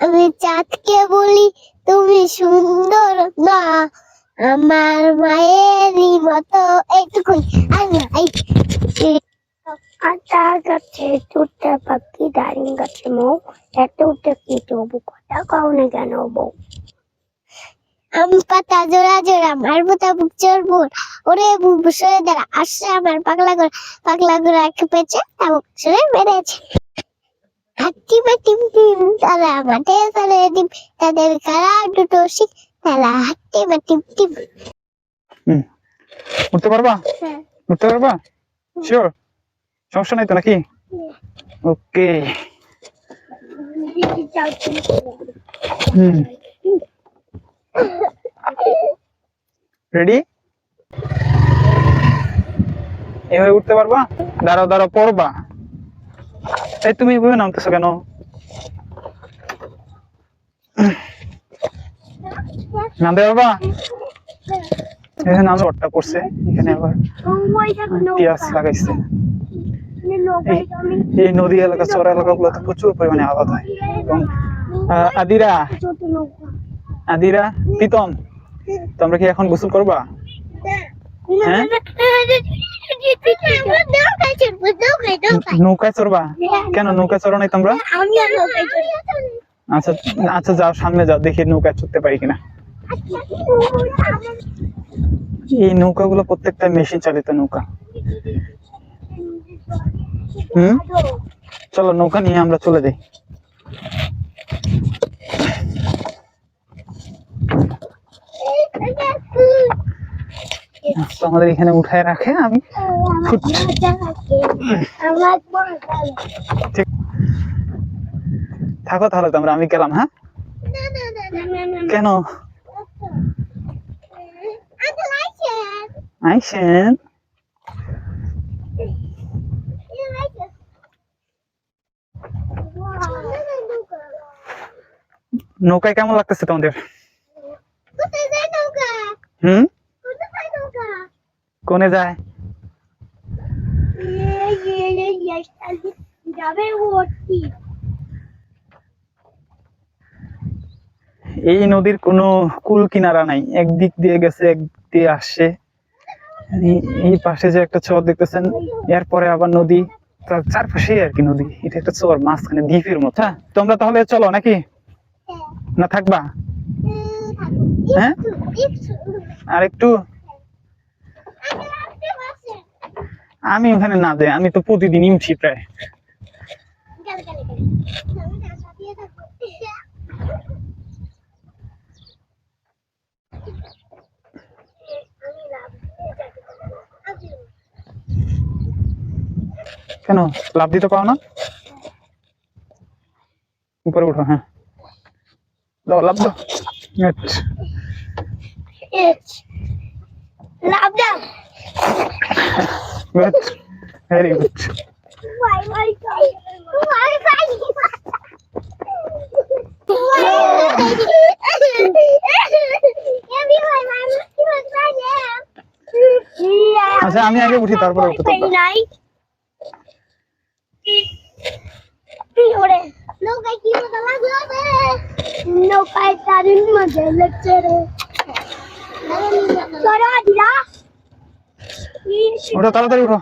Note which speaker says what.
Speaker 1: আমি চাঁদকে বলি তুমি সুন্দর না। আমার মায়েরই মতো এইটুকুই। না,
Speaker 2: আটা গাছে তুতে পাখি দাঁড়িয়ে গাছে মৌ। এত উঠে কি তবু কথা কাউনে কেন বউ?
Speaker 1: আম পাতা জোড়া জোড়া মারবো তাবুক চড়বো ওরে বুব সরে দাঁড়া। আসছে আমার পাগলা গোড়া পাগলা গোড়া খেপেছে তাবুক সরে মেরেছে হাতি মাটিম টিম তারা মাঠে চলে ডিম। তাদের কারা দুটো শিখ তারা হাতি মাটিম টিম
Speaker 3: উঠতে পারবা?
Speaker 1: হ্যাঁ।
Speaker 3: উঠতে পারবা? শিওর সমস্যা নাই তো নাকি? ওকে। হুম। রেডি এভাবে উঠতে পারবা? দাঁড়াও দাঁড়াও পড়বা। এই তুমি এভাবে নামতেছো কেন? পারবা এখানে নাম চটটা পড়ছে এখানে আবার পেঁয়াজ লাগাইছে। এই নদী এলাকা, চর এলাকাগুলোতে প্রচুর পরিমাণে আবাদ হয়। এবং আদিরা আদিরা, প্রীতম, তোমরা কি এখন গোসল করবা? হ্যাঁ?
Speaker 1: নৌকায় চড়বা?
Speaker 3: কেন নৌকায় চড়ো নাই তোমরা? আচ্ছা আচ্ছা যাও সামনে যাও দেখি নৌকা চড়তে পারি কিনা। এই নৌকাগুলো প্রত্যেকটা মেশিন চালিত নৌকা। হুম? চলো নৌকা নিয়ে আমরা চলে যাই। তো আমাদের এখানে উঠায় রাখে আমি থাকো তাহলে তোমরা আমি গেলাম হ্যাঁ কেন আইসেন নৌকায় কেমন লাগতেছে তোমাদের হুম কোনে যায়
Speaker 2: যাবে
Speaker 3: এই নদীর কোনো কুল কিনারা নাই। একদিক দিয়ে গেছে একদিক দিয়ে আসছে। এই- পাশে যে একটা চর দেখতেছেন এরপরে আবার নদী, তার চারপাশেই আর কি নদী। এটা একটা চর, মাঝখানে দ্বীপের মতো। হ্যাঁ তোমরা তাহলে চলো নাকি? না থাকবা? হ্যাঁ? আর একটু? আমি ওখানে না যাই, আমি তো প্রতিদিনই উঠি প্রায়। কেন? লাভ দিতে পাও না? উপরে উঠো হ্যাঁ। দাও লাভ দাও। আচ্ছা।
Speaker 2: লাভ দাও।
Speaker 3: গুড ভেরি গুড আচ্ছা আমি আগে উঠি তারপরে উঠো তোমরা
Speaker 2: নাই। ওরে
Speaker 1: নৌকায় কি মতো লাগল রে?
Speaker 2: নৌকায় দারুণ মজা লাগছে রে। চলো দিলা
Speaker 3: উঠো তাড়াতাড়ি উঠো।